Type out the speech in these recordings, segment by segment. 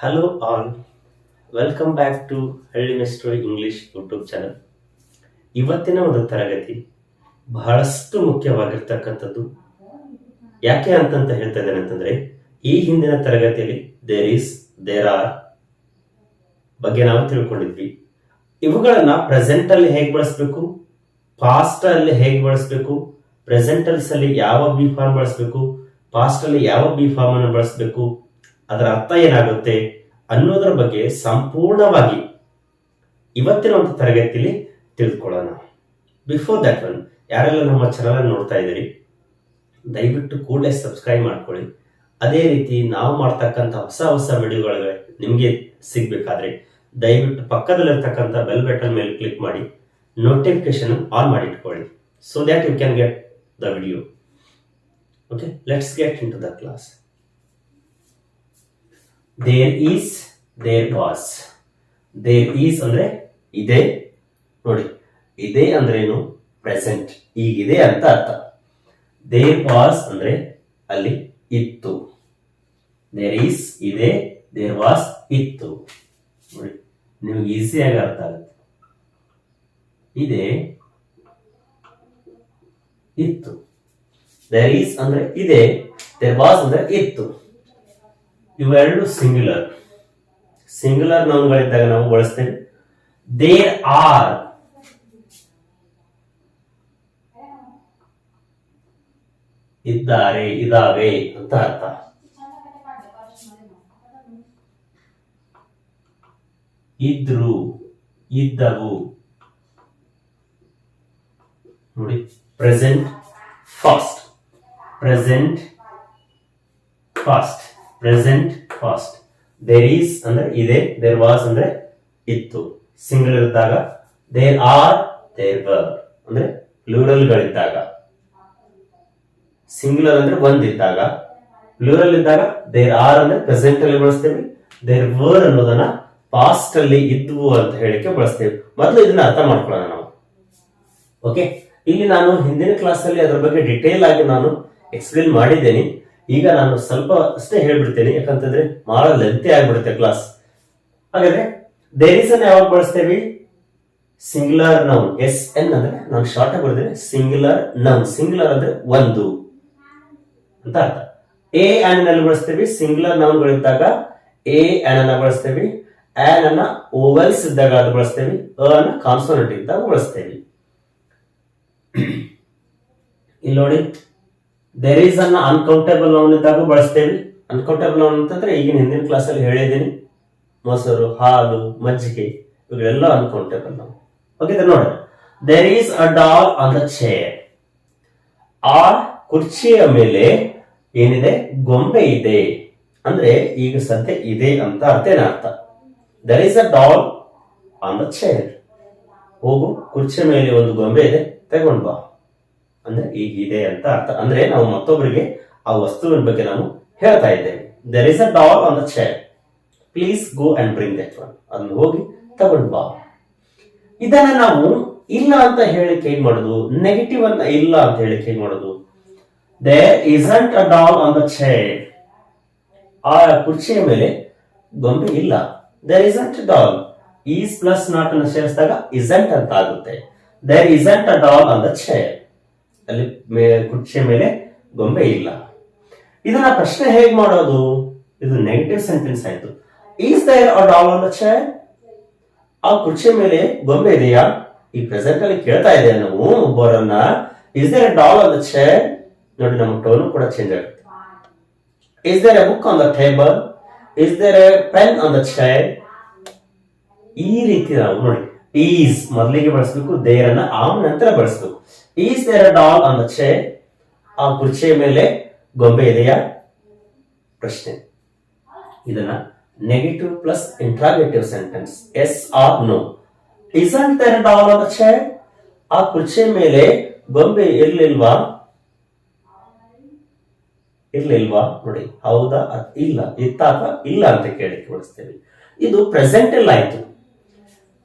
Hello all welcome back to ಹಳ್ಳಿ ಮೆಸ್ಟೋರಿ English YouTube channel ಇವತ್ತಿನ ಒಂದು ತರಗತಿ ಬಹಳಷ್ಟು ಮುಖ್ಯವಾಗಿರ್ತಕ್ಕಂಥದ್ದು. ಯಾಕೆ ಅಂತಂತ ಹೇಳ್ತಾ ಇದ್ದೇನೆ ಅಂತಂದ್ರೆ, ಈ ಹಿಂದಿನ ತರಗತಿಯಲ್ಲಿ ದೇರ್ ಈಸ್ ದೇರ್ ಆರ್ ಬಗ್ಗೆ ನಾವು ತಿಳ್ಕೊಂಡಿದ್ವಿ. ಇವುಗಳನ್ನ ಪ್ರೆಸೆಂಟ್ ಅಲ್ಲಿ ಹೇಗೆ ಬಳಸಬೇಕು? ಪಾಸ್ಟ್ ಅಲ್ಲಿ ಹೇಗೆ ಬಳಸಬೇಕು? ಪ್ರೆಸೆಂಟಲ್ಸ್ ಅಲ್ಲಿ ಯಾವ ಬಿ ಫಾರ್ಮ್ ಬಳಸಬೇಕು? ಪಾಸ್ಟ್ ಅಲ್ಲಿ ಯಾವ ಬಿ ಫಾರ್ಮ್ ಅನ್ನು ಬಳಸಬೇಕು? ಅದರ ಅರ್ಥ ಏನಾಗುತ್ತೆ ಅನ್ನೋದರ ಬಗ್ಗೆ ಸಂಪೂರ್ಣವಾಗಿ ಇವತ್ತಿನ ಒಂದು ತರಗತಿಯಲ್ಲಿ ತಿಳಿದುಕೊಳ್ಳೋಣ ಬಿಫೋರ್ ದಟ್ ಒನ್ ಯಾರೆಲ್ಲ ನಮ್ಮ ಚಾನಲ್ ನೋಡ್ತಾ ಇದ್ದೀರಿ, ದಯವಿಟ್ಟು ಕೂಡಲೇ ಸಬ್ಸ್ಕ್ರೈಬ್ ಮಾಡ್ಕೊಳ್ಳಿ. ಅದೇ ರೀತಿ ನಾವು ಮಾಡ್ತಕ್ಕಂಥ ಹೊಸ ಹೊಸ ವಿಡಿಯೋಗಳಿಗೆ ನಿಮಗೆ ಸಿಗಬೇಕಾದ್ರೆ ದಯವಿಟ್ಟು ಪಕ್ಕದಲ್ಲಿರ್ತಕ್ಕಂಥ ಬೆಲ್ ಬಟನ್ ಮೇಲೆ ಕ್ಲಿಕ್ ಮಾಡಿ ನೋಟಿಫಿಕೇಶನ್ ಆನ್ ಮಾಡಿ ಇಟ್ಕೊಳ್ಳಿ. So that you can get the video okay let's get into the class there is there was there is ಅಂದ್ರೆ ಇದೆ. ನೋಡಿ, ಇದೆ ಅಂದ್ರೇನು? ಪ್ರೆಸೆಂಟ್ ಈಗಿದೆ ಅಂತ ಅರ್ಥ. ದೇರ್ ವಾಸ್ ಅಂದ್ರೆ ಅಲ್ಲಿ ಇತ್ತು. ದೇರ್ ಈಸ್ ಇದೆ ದೇರ್ ವಾಸ್ ಇತ್ತು. ನೋಡಿ, ನಿಮ್ಗೆ ಈಸಿಯಾಗಿ ಅರ್ಥ ಆಗುತ್ತೆ. ಇದೆ, ಇತ್ತು. ದೇರ್ ಈಸ್ ಅಂದ್ರೆ ಇದೆ. ದೇರ್ ವಾಸ್ ಅಂದ್ರೆ ಇತ್ತು. ಇವೆರಡು ಸಿಂಗ್ಯುಲರ್ ಸಿಂಗ್ಯುಲರ್ ನೌನ್ಗಳಿದ್ದಾಗ ನಾವು ಬಳಸ್ತೇವೆ. ದೇರ್ ಆರ್ ಇದ್ದಾರೆ, ಇದಾವೆ ಅಂತ ಅರ್ಥ. ಇದ್ರು, ಇದ್ದವು. ನೋಡಿ present past present past present past there is ಅಂದ್ರೆ ಇದೆ ದೇರ್ ವಾಸ್ ಅಂದ್ರೆ ಇತ್ತು. ಸಿಂಗಲ್ ಇದ್ದಾಗ ದೇರ್ ಆರ್ ದೇರ್ ವರ್ ಅಂದ್ರೆ ಪ್ಲೂರಲ್ ಗಳಿದ್ದಾಗ. ಸಿಂಗುಲರ್ ಅಂದ್ರೆ ಒಂದಿದ್ದಾಗ. ಪ್ಲೂರಲ್ ಇದ್ದಾಗ ದೇರ್ ಆರ್ ಅಂದ್ರೆ ಪ್ರೆಸೆಂಟ್ ಅಲ್ಲಿ ಬಳಸ್ತೇವೆ. ದೇರ್ ವರ್ ಅನ್ನೋದನ್ನ ಪಾಸ್ಟ್ ಅಲ್ಲಿ ಇದ್ವು ಅಂತ ಹೇಳಿಕೆ ಬಳಸ್ತೇವೆ. ಮೊದಲು ಇದನ್ನ ಅರ್ಥ ಮಾಡ್ಕೊಳ್ಳೋಣ ನಾವು. ಓಕೆ ಇಲ್ಲಿ ನಾನು ಹಿಂದಿನ ಕ್ಲಾಸ್ ಅಲ್ಲಿ ಅದ್ರ ಬಗ್ಗೆ ಡಿಟೇಲ್ ಆಗಿ ನಾನು ಎಕ್ಸ್ಪ್ಲೇನ್ ಮಾಡಿದ್ದೇನೆ. ಈಗ ನಾನು ಸ್ವಲ್ಪ ಅಷ್ಟೇ ಹೇಳ್ಬಿಡ್ತೇನೆ, ಯಾಕಂತಂದ್ರೆ ಬಹಳ ಲೆಂತಿ ಆಗ್ಬಿಡುತ್ತೆ ಕ್ಲಾಸ್ ಹಾಗಾದ್ರೆ ದೇರ್ ಇಸ್ ಯಾವಾಗ ಬಳಸ್ತೇವೆ. ಸಿಂಗ್ಯುಲರ್ ನೌನ್ ಎಸ್ ಎನ್ ಅಂದ್ರೆ ನಾನು ಶಾರ್ಟ್ ಆಗಿ ಬರ್ತೇನೆ ಸಿಂಗ್ಯುಲರ್ ನೌನ್ ಸಿಂಗ್ಯುಲರ್ ಅಂದ್ರೆ ಒಂದು ಅಂತ ಅರ್ಥ. ಎ ಆನ್ನಲ್ಲಿ ಬಳಸ್ತೇವೆ ಸಿಂಗ್ಯುಲರ್ ನೌನ್ ಗಳಿದ್ದಾಗ ಎ ಆನ್ ಅನ್ನ ಬಳಸ್ತೇವೆ. ಆನ್ ಅನ್ನ ಓವಲ್ಸ್ ಇದ್ದಾಗ ಅದು ಬಳಸ್ತೇವೆ. ಅ ಅನ್ನ ಕಾನ್ಸೋನೆಂಟ್ ಇದ್ದಾಗ ಬಳಸ್ತೇವೆ. ಇಲ್ಲಿ ನೋಡಿ. ದೇರ್ ಈಸ್ ಅನ್ನ ಅನ್ಕೌಂಟೇಬಲ್ ನೌನ್ ಇದ್ದಾಗ ಬಳಸ್ತೇವೆ. ಅನ್ಕೌಂಟೇಬಲ್ ನೌನ್ ಅಂತಂದ್ರೆ ಈಗಿನ ಹಿಂದಿನ ಕ್ಲಾಸ್ ಅಲ್ಲಿ ಹೇಳಿದ್ದೀನಿ ಮೊಸರು, ಹಾಲು, ಮಜ್ಜಿಗೆ, ಇವುಗಳೆಲ್ಲ ಅನ್ಕೌಂಟೇಬಲ್ ನೌನ್ ಓಕೆ ನೋಡಿ there is a doll on the chair ಆ ಕುರ್ಚಿಯ ಮೇಲೆ ಏನಿದೆ? ಗೊಂಬೆ ಇದೆ. ಅಂದ್ರೆ ಈಗ ಸದ್ಯ ಇದೆ ಅಂತ ಅರ್ಥೇನ ಅರ್ಥ? There is a doll on the chair ಹೋಗು, ಕುರ್ಚಿಯ ಮೇಲೆ ಒಂದು ಗೊಂಬೆ ಇದೆ. ತಗೊಂಡ್ ಬಾ. ಅಂದ್ರೆ ಈಗ ಇದೆ ಅಂತ ಅರ್ಥ. ಅಂದ್ರೆ ನಾವು ಮತ್ತೊಬ್ಬರಿಗೆ ಆ ವಸ್ತುವಿನ ಬಗ್ಗೆ ನಾವು ಹೇಳ್ತಾ ಇದ್ದೇವೆ there is a doll on the chair please go and bring that one ಅದನ್ನ ಹೋಗಿ ತಗೊಂಡು ಬಾ. ಇದನ್ನ ನಾವು ಇಲ್ಲ ಅಂತ ಹೇಳಿಕ್ಕೆ ಏನ್ ಮಾಡೋದು? ನೆಗೆಟಿವ್ ಅಂತ ಇಲ್ಲ ಅಂತ ಹೇಳಿಕ್ಕೆ ಏನ್ ಮಾಡೋದು? There isn't a doll on the chair ಆ ಕುರ್ಚಿಯ ಮೇಲೆ ಗೊಂಬೆ ಇಲ್ಲ. There isn't doll is plus not ಅನ್ನು ಸೇರಿಸಿದಾಗ ಇಸಂಟ್ ಅಂತ ಆಗುತ್ತೆ. There isn't a doll on the chair ಅಲ್ಲಿ ಕುರ್ಚಿಯ ಮೇಲೆ ಗೊಂಬೆ ಇಲ್ಲ. ಇದನ್ನ ಪ್ರಶ್ನೆ ಹೇಗ್ ಮಾಡೋದು? ಇದು ನೆಗೆಟಿವ್ ಸೆಂಟೆನ್ಸ್ ಆಯ್ತು. Is there a doll on chair ಆ ಕುರ್ಚಿಯ ಮೇಲೆ ಗೊಂಬೆ ಇದೆಯಾ? ಈ ಪ್ರೆಸೆಂಟ್ ಅಲ್ಲಿ ಕೇಳ್ತಾ ಇದೆ ನಾವು ಒಬ್ಬರನ್ನ? Is there doll on the chair ನೋಡಿ, ನಮ್ಮ ಟೋನ್ ಕೂಡ ಚೇಂಜ್ ಆಗುತ್ತೆ. Is there a book on the table is there a pen on the chair ಈ ರೀತಿ ನಾವು ನೋಡಿ. ಈಸ್ ಮೊದಲಿಗೆ ಬಳಸಬೇಕು ದೇರ್ ಅನ್ನ ಆ ನಂತರ ಬಳಸಬೇಕು. Is there a doll on chair ಆ ಕುರ್ಚಿಯ ಮೇಲೆ ಗೊಂಬೆ ಇದೆಯಾ ಪ್ರಶ್ನೆ ಇದನ್ನ negative plus interrogative sentence yes or no isn't there doll on the chair ಆ ಕುರ್ಚಿಯ ಮೇಲೆ ಗೊಂಬೆ ಇರ್ಲಿಲ್ವಾ ಇರ್ಲಿಲ್ವಾ ನೋಡಿ. ಹೌದಾ? ಇಲ್ಲ. ಇತ್ತ ಅಥವಾ ಇಲ್ಲ ಅಂತ ಕೇಳಿ ಕೊಡಿಸ್ತೇವೆ ಇದು ಪ್ರೆಸೆಂಟ್ ಇಲ್ಲ ಆಯ್ತು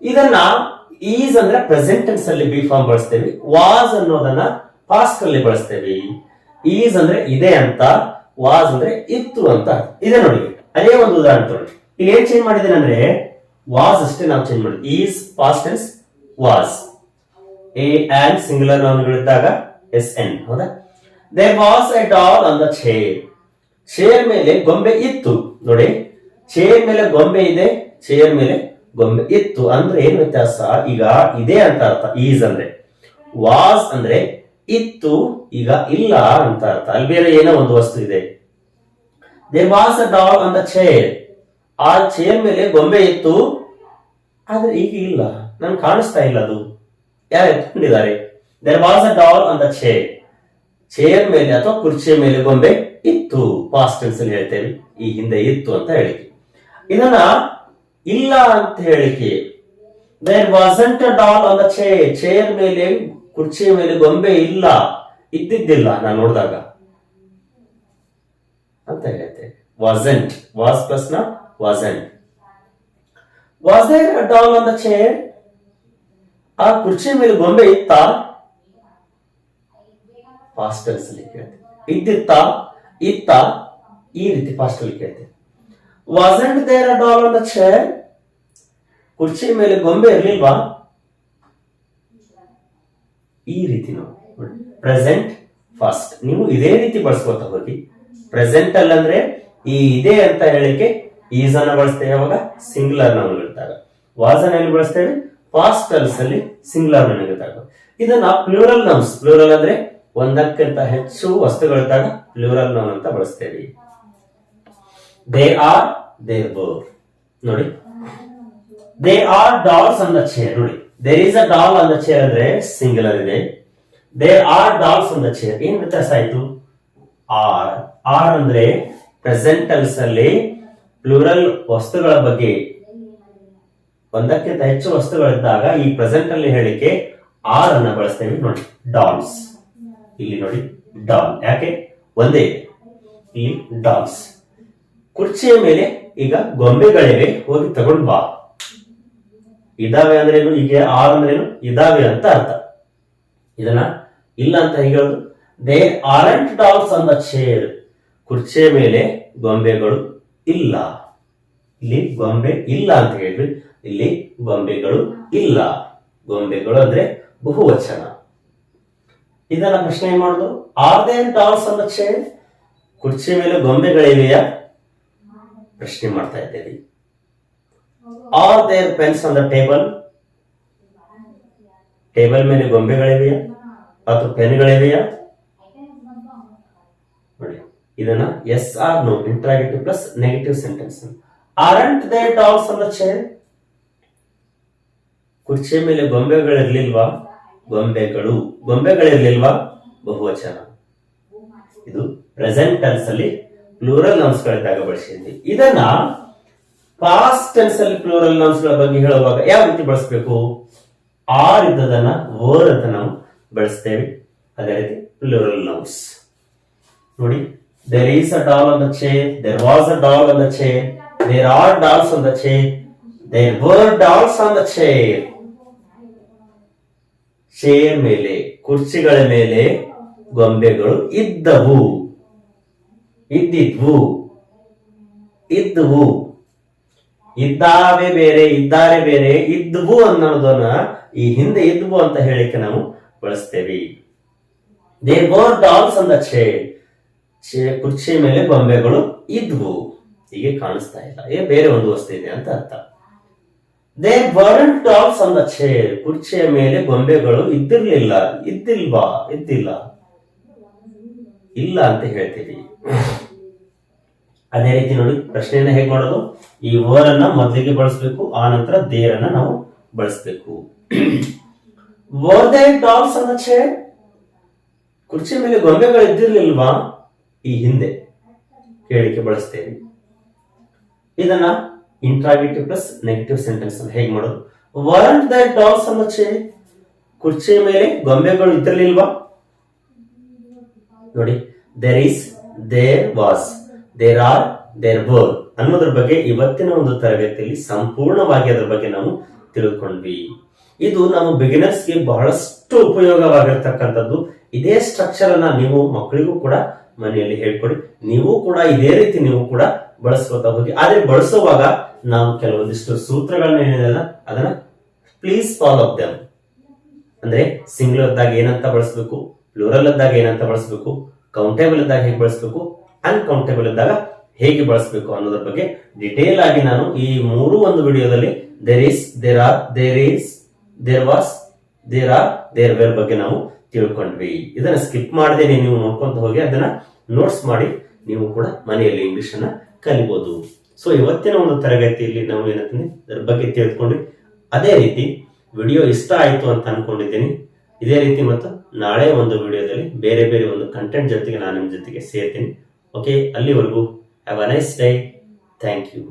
ಇದನ್ನ ಈಸ್ ಅಂದ್ರೆ ಪ್ರೆಸೆಂಟ್ ಟೆನ್ಸ್ ಅಲ್ಲಿ ಬಿ ಫಾರ್ಮ್ ಬಳಸ್ತೇವೆ, ವಾಸ್ ಅನ್ನೋದನ್ನ ಪಾಸ್ಟ್ ಅಲ್ಲಿ ಬಳಸ್ತೇವೆ. ಈಸ್ ಅಂದ್ರೆ ಇದೆ ಅಂತ, ವಾಸ್ ಅಂದ್ರೆ ಇತ್ತು ಅಂತ. ಇದೆ ನೋಡಿ, ಅದೇ ಒಂದು ಉದಾಹರಣೆ ತಗೊಳ್ಳಿ ಇಲ್ಲಿ ಏನ್ ಚೇಂಜ್ ಮಾಡಿದ್ದೇನೆ ಅಂದ್ರೆ, ವಾಸ್ ಅಷ್ಟೇ ನಾವು ಚೇಂಜ್ ಮಾಡಿದ್ವಿ is past tense was. A, and singular ನಾಮಗಳಿದ್ದಾಗ S, N. ಹೌದಾ? There was a doll on the chair chair ಮೇಲೆ ಗೊಂಬೆ ಇತ್ತು. ನೋಡಿ ಚೇರ್ ಮೇಲೆ ಗೊಂಬೆ ಇದೆ ಚೇರ್ ಮೇಲೆ ಗೊಂಬೆ ಇತ್ತು ಅಂದ್ರೆ ಏನು ವ್ಯತ್ಯಾಸ? ಈಗ ಇದೆ ಅಂತ ಅರ್ಥ, ಈಸ್ ಅಂದ್ರೆ. ವಾಸ್ ಅಂದ್ರೆ ಇತ್ತು, ಈಗ ಇಲ್ಲ ಅಂತ ಅರ್ಥ. ಅಲ್ಲಿ ಬೇರೆ ಏನೋ ಒಂದು ವಸ್ತು ಇದೆ. ದೇರ್ ವಾಸ್ ಅ ಡಾಗ್ ಅಂತ ದ ಚೇರ್ ಆ ಚೇರ್ ಮೇಲೆ ಗೊಂಬೆ ಇತ್ತು, ಆದ್ರೆ ಈಗ ಇಲ್ಲ. ನನ್ಗೆ ಕಾಣಿಸ್ತಾ ಇಲ್ಲ ಅದು. ಯಾರು ಎತ್ಕೊಂಡಿದ್ದಾರೆ? There was a doll on the chair chair ಮೇಲೆ ಅಥವಾ ಕುರ್ಚಿಯ ಮೇಲೆ ಗೊಂಬೆ ಇತ್ತು. ಪಾಸ್ಟ್ ಟೆನ್ಸ್ ಅಲ್ಲಿ ಹೇಳ್ತೇವೆ ಈ ಹಿಂದೆ ಇತ್ತು ಅಂತ ಹೇಳಿ ಇದನ್ನ ಇಲ್ಲ ಅಂತ ಹೇಳಿಕೆ there wasn't doll on the chair chair ಮೇಲೆ, ಕುರ್ಚಿಯ ಮೇಲೆ ಗೊಂಬೆ ಇಲ್ಲ. ಇದ್ದಿದ್ದಿಲ್ಲ ನಾನು ನೋಡಿದಾಗ. ಅಂತ ಹೇಳುತ್ತೆ wasn't was ಪ್ಲಸ್ನ wasn't was there doll on the chair ಆ ಕುರ್ಚಿಯ ಮೇಲೆ ಗೊಂಬೆ ಇತ್ತ? ಪಾಸ್ಟಲ್ಸ್ ಅಲ್ಲಿ ಕೇಳ್ತೆ. ಇದ್ದಿತ್ತಾ? ಇತ್ತ? ಈ ರೀತಿ ಪಾಸ್ಟಲ್ ಕೇಳ್ತೇವೆ wasn't there a doll on ಕುರ್ಚಿ ಮೇಲೆ ಗೊಂಬೆ ಇರಲಿಲ್ವಾ? ಈ ರೀತಿ ನಾವು ಪ್ರೆಸೆಂಟ್ ಫಾಸ್ಟ್ ನೀವು ಇದೇ ರೀತಿ ಬಳಸ್ಕೊತಾ ಹೋಗಿ. ಪ್ರೆಸೆಂಟ್ ಅಲ್ಲಂದ್ರೆ ಈ ಇದೆ ಅಂತ ಹೇಳಿಕೆ ಈಸ್ ಅನ್ನ ಬಳಸ್ತೇವೆ ಅವಾಗ ಸಿಂಗ್ಲರ್ ನಾವು ಇರ್ತಾರೆ ವಾಸ್ ಅನ್ನ ಎಲ್ಲಿ ಬಳಸ್ತೇವೆ? ಫಾಸ್ಟ್ ಅಲ್ಲಿ ಸಿಂಗ್ಲರ್ ಇದ್ದಾಗ ಇದನ್ನ ಪ್ಲೂರಲ್ ನೌನ್ಸ್ ಪ್ಲೂರಲ್ ಅಂದ್ರೆ ಒಂದಕ್ಕಿಂತ ಹೆಚ್ಚು ವಸ್ತುಗಳಿದ್ದಾಗ ಪ್ಲೂರಲ್ ನೌನ್ ಅಂತ ಬಳಸ್ತೇವೆ. ದೇ ಆರ್ ದೇರ್ ಬೋರ್ ನೋಡಿ. They are dolls the chair ನೋಡಿ. There is a doll the chair ಅಂದ್ರೆ ಸಿಂಗುಲರ್ ಇದೆ. They are dolls the chair ಏನ್ ವ್ಯತ್ಯಾಸ ಆಯ್ತು? ಆರ್ ಆರ್ ಅಂದ್ರೆ ಪ್ರೆಸೆಂಟ್ ಟೆನ್ಸ್ ಅಲ್ಲಿ ಪ್ಲೂರಲ್ ವಸ್ತುಗಳ ಬಗ್ಗೆ. ಒಂದಕ್ಕಿಂತ ಹೆಚ್ಚು ವಸ್ತುಗಳಿದ್ದಾಗ ಈ ಪ್ರೆಸೆಂಟ್ ಅಲ್ಲಿ ಹೇಳಿಕೆ ಆರ್ ಅನ್ನ ಬಳಸ್ತೇವೆ. ನೋಡಿ. ಡಾಲ್ಸ್ ಇಲ್ಲಿ ನೋಡಿ. ಡಾಲ್ ಯಾಕೆ? ಒಂದೇ. ಇಲ್ಲಿ ಡಾಲ್ಸ್ ಕುರ್ಚಿಯ ಮೇಲೆ ಈಗ ಗೊಂಬೆಗಳಿವೆ, ಹೋಗಿ ತಗೊಂಡ್ ಬಾ. ಇದಾವೆ ಅಂದ್ರೇನು ಈಗ ಆರ್ ಅಂದ್ರೇನು ಇದಾವೆ ಅಂತ ಅರ್ಥ. ಇದನ್ನ ಇಲ್ಲ ಅಂತ ಹೇಳೋದು? They aren't dolls on chair ಕುರ್ಚಿಯ ಮೇಲೆ ಗೊಂಬೆಗಳು ಇಲ್ಲ. ಇಲ್ಲಿ ಗೊಂಬೆ ಇಲ್ಲ ಅಂತ ಹೇಳಿದ್ವಿ. ಇಲ್ಲಿ ಗೊಂಬೆಗಳು ಇಲ್ಲ. ಗೊಂಬೆಗಳು ಅಂದ್ರೆ ಬಹುವಚನ. ಇದನ್ನ ಪ್ರಶ್ನೆ ಏನ್ ಮಾಡುದು? Are there dolls on chair ಕುರ್ಚಿ ಮೇಲೆ ಗೊಂಬೆಗಳಿವೆಯಾ? ಪ್ರಶ್ನೆ ಮಾಡ್ತಾ ಇದ್ದೇವೆ. Are there pens on the table table ಮೇಲೆ ಗೊಂಬೆಗಳಿವೆಯಾ? ಅಥವಾ ಪೆನ್ಗಳಿವೆಯಾ? ನೋಡಿ, ಇದನ್ನ yes or no interrogative plus negative sentence aren't there dolls on the chair ಕುರ್ಚಿಯ ಮೇಲೆ ಗೊಂಬೆಗಳಿರ್ಲಿಲ್ವಾ? ಗೊಂಬೆಗಳು. ಗೊಂಬೆಗಳಿರ್ಲಿಲ್ವಾ? ಬಹುವಚನ. ಇದು ಪ್ರೆಸೆಂಟ್ ಟೆನ್ಸ್ ಅಲ್ಲಿ ಪ್ಲೂರಲ್ ನಮ್ಸ್ ಗಳಿದ್ದಾಗ ಬಳಸಿದ್ವಿ ಇದನ್ನ ಪಾಸ್ಟ್ ಟೆನ್ಸ್ ಅಲ್ಲಿ ಪ್ಲೂರಲ್ ನಮ್ಸ್ಗಳ ಬಗ್ಗೆ ಹೇಳುವಾಗ ಯಾವ ರೀತಿ ಬಳಸಬೇಕು? ಆರ್ ಇದ್ದದನ್ನ ಓರ್ ಅಂತ ನಾವು ಬಳಸ್ತೇವೆ. ಅದೇ ರೀತಿ ಪ್ಲೂರಲ್ ನೌನ್ಸ್ ನೋಡಿ there is a doll on the chair there was a doll on the there are dolls on the chair there were dolls on the chair chair ಮೇಲೆ, ಕುರ್ಚಿಗಳ ಮೇಲೆ ಗೊಂಬೆಗಳು ಇದ್ದವು. ಇದ್ದಿದ್ವು. ಇದ್ದವು. ಇದ್ದಾವೆ ಬೇರೆ, ಇದ್ದಾರೆ ಬೇರೆ ಇದ್ವು ಅನ್ನೋದನ್ನ ಈ ಹಿಂದೆ ಇದ್ವು ಅಂತ ಹೇಳಿಕೆ ನಾವು ಬಳಸ್ತೇವೆ. ದೇ ಬೋರ್ ಡಾಲ್ಸ್ ಅಂದ ಛೇ ಕುರ್ಚಿ ಮೇಲೆ ಬೊಂಬೆಗಳು ಇದ್ವು. ಹೀಗೆ ಕಾಣಿಸ್ತಾ ಇಲ್ಲ. ಏ, ಬೇರೆ ಒಂದು ವಸ್ತು ಇದೆ ಅಂತ ಅರ್ಥ. ದೇ ಬರ್ನ್ ಡಾಲ್ಸ್ ಅಂದ ಛೇ, ಕುರ್ಚಿಯ ಮೇಲೆ ಗೊಂಬೆಗಳು ಇದ್ದಿರ್ಲಿಲ್ಲ, ಇದ್ದಿಲ್ವಾ, ಇದ್ದಿಲ್ಲ. ಇಲ್ಲ ಅಂತ ಹೇಳ್ತೀವಿ ಅದೇ ರೀತಿ ನೋಡಿ, ಪ್ರಶ್ನೆಯನ್ನ ಹೇಗೆ ಮಾಡೋದು? ಈ ಓರ್ ಅನ್ನ ಮೊದಲಿಗೆ ಬಳಸಬೇಕು, ಆ ನಂತರ ದೇರನ್ನ ನಾವು ಬಳಸಬೇಕು. ವರ್ ದೇ ಡಾಲ್ಸ್ ಚೇರ್ ಕುರ್ಚಿ ಮೇಲೆ ಗೊಂಬೆಗಳು ಇದ್ದಿರ್ಲಿಲ್ವಾ ಈ ಹಿಂದೆ ಹೇಳಿಕೆ ಬಳಸ್ತೇವೆ ಇದನ್ನ ಇಂಟ್ರಾಗೇಟಿವ್ ಪ್ಲಸ್ ನೆಗೆಟಿವ್ ಸೆಂಟೆನ್ಸ್ ಅನ್ನು ಹೇಗೆ ಮಾಡೋದು? ವರಂಟ್ ದ ಡಾಲ್ಸ್ ಆನ್ ಕುರ್ಚಿ ಮೇಲೆ ಗೊಂಬೆಗಳು ಇದ್ದಿರ್ಲಿಲ್ವಾ? ನೋಡಿ. There is there was there are there were ಅನ್ನೋದ್ರ ಬಗ್ಗೆ ಇವತ್ತಿನ ಒಂದು ತರಗತಿಯಲ್ಲಿ ಸಂಪೂರ್ಣವಾಗಿ ಅದ್ರ ಬಗ್ಗೆ ನಾವು ತಿಳ್ಕೊಂಡ್ವಿ. ಇದು ನಮ್ಮ ಬಿಗಿನರ್ಸ್ಗೆ ಬಹಳಷ್ಟು ಉಪಯೋಗವಾಗಿರ್ತಕ್ಕಂಥದ್ದು. ಇದೇ ಸ್ಟ್ರಕ್ಚರ್ ಅನ್ನ ನೀವು ಮಕ್ಕಳಿಗೂ ಕೂಡ ಮನೆಯಲ್ಲಿ ಹೇಳ್ಕೊಡಿ. ನೀವು ಕೂಡ ಇದೇ ರೀತಿ ನೀವು ಕೂಡ ಬಳಸ್ಕೊತಾ ಹೋಗಿ. ಆದ್ರೆ ಬಳಸುವಾಗ ನಾವು ಕೆಲವೊಂದಿಷ್ಟು ಸೂತ್ರಗಳನ್ನ ಏನಿದೆಲ್ಲ ಅದನ್ನ ಪ್ಲೀಸ್ ಫಾಲೋ ದಮ್ ಅಂದ್ರೆ ಸಿಂಗ್ಯುಲರ್ ಇದ್ದಾಗ ಏನಂತ ಬಳಸಬೇಕು? ಪ್ಲೂರಲ್ ಇದ್ದಾಗ ಏನಂತ ಬಳಸಬೇಕು? ಕೌಂಟೇಬಲ್ ಇದ್ದಾಗ ಹೇಗೆ ಬಳಸಬೇಕು? ಅನ್ಕೌಂಟೇಬಲ್ ಇದ್ದಾಗ ಹೇಗೆ ಬಳಸಬೇಕು ಅನ್ನೋದ್ರ ಬಗ್ಗೆ ಡಿಟೇಲ್ ಆಗಿ ನಾನು ಈ ಮೂರು ಒಂದು ವಿಡಿಯೋದಲ್ಲಿ there is there are there is there was there are there were ಬಗ್ಗೆ ನಾವು ತಿಳ್ಕೊಂಡ್ವಿ. ಇದನ್ನ ಸ್ಕಿಪ್ ಮಾಡದೆ ನೀವು ನೋಡ್ಕೊಂತ ಹೋಗಿ ಅದನ್ನ ನೋಟ್ಸ್ ಮಾಡಿ ನೀವು ಕೂಡ ಮನೆಯಲ್ಲಿ ಇಂಗ್ಲಿಷ್ ಅನ್ನ ಕಲಿಬಹುದು ಸೊ ಇವತ್ತಿನ ಒಂದು ತರಗತಿಯಲ್ಲಿ ನಾವು ಏನಂತಂದ್ರೆ ಅದರ ಬಗ್ಗೆ ತಿಳ್ಕೊಂಡ್ವಿ. ಅದೇ ರೀತಿ, ವಿಡಿಯೋ ಇಷ್ಟ ಆಯ್ತು ಅಂತ ಅನ್ಕೊಂಡಿದ್ದೀನಿ. ಇದೇ ರೀತಿ ಮತ್ತು ನಾಳೆ ಒಂದು ವಿಡಿಯೋದಲ್ಲಿ ಬೇರೆ ಬೇರೆ ಒಂದು ಕಂಟೆಂಟ್ ಜೊತೆಗೆ ನಾನು ನಿಮ್ಮ ಜೊತೆಗೆ ಸೇರ್ತೀನಿ. ಓಕೆ ಅಲ್ಲಿವರೆಗೂ have a nice day thank you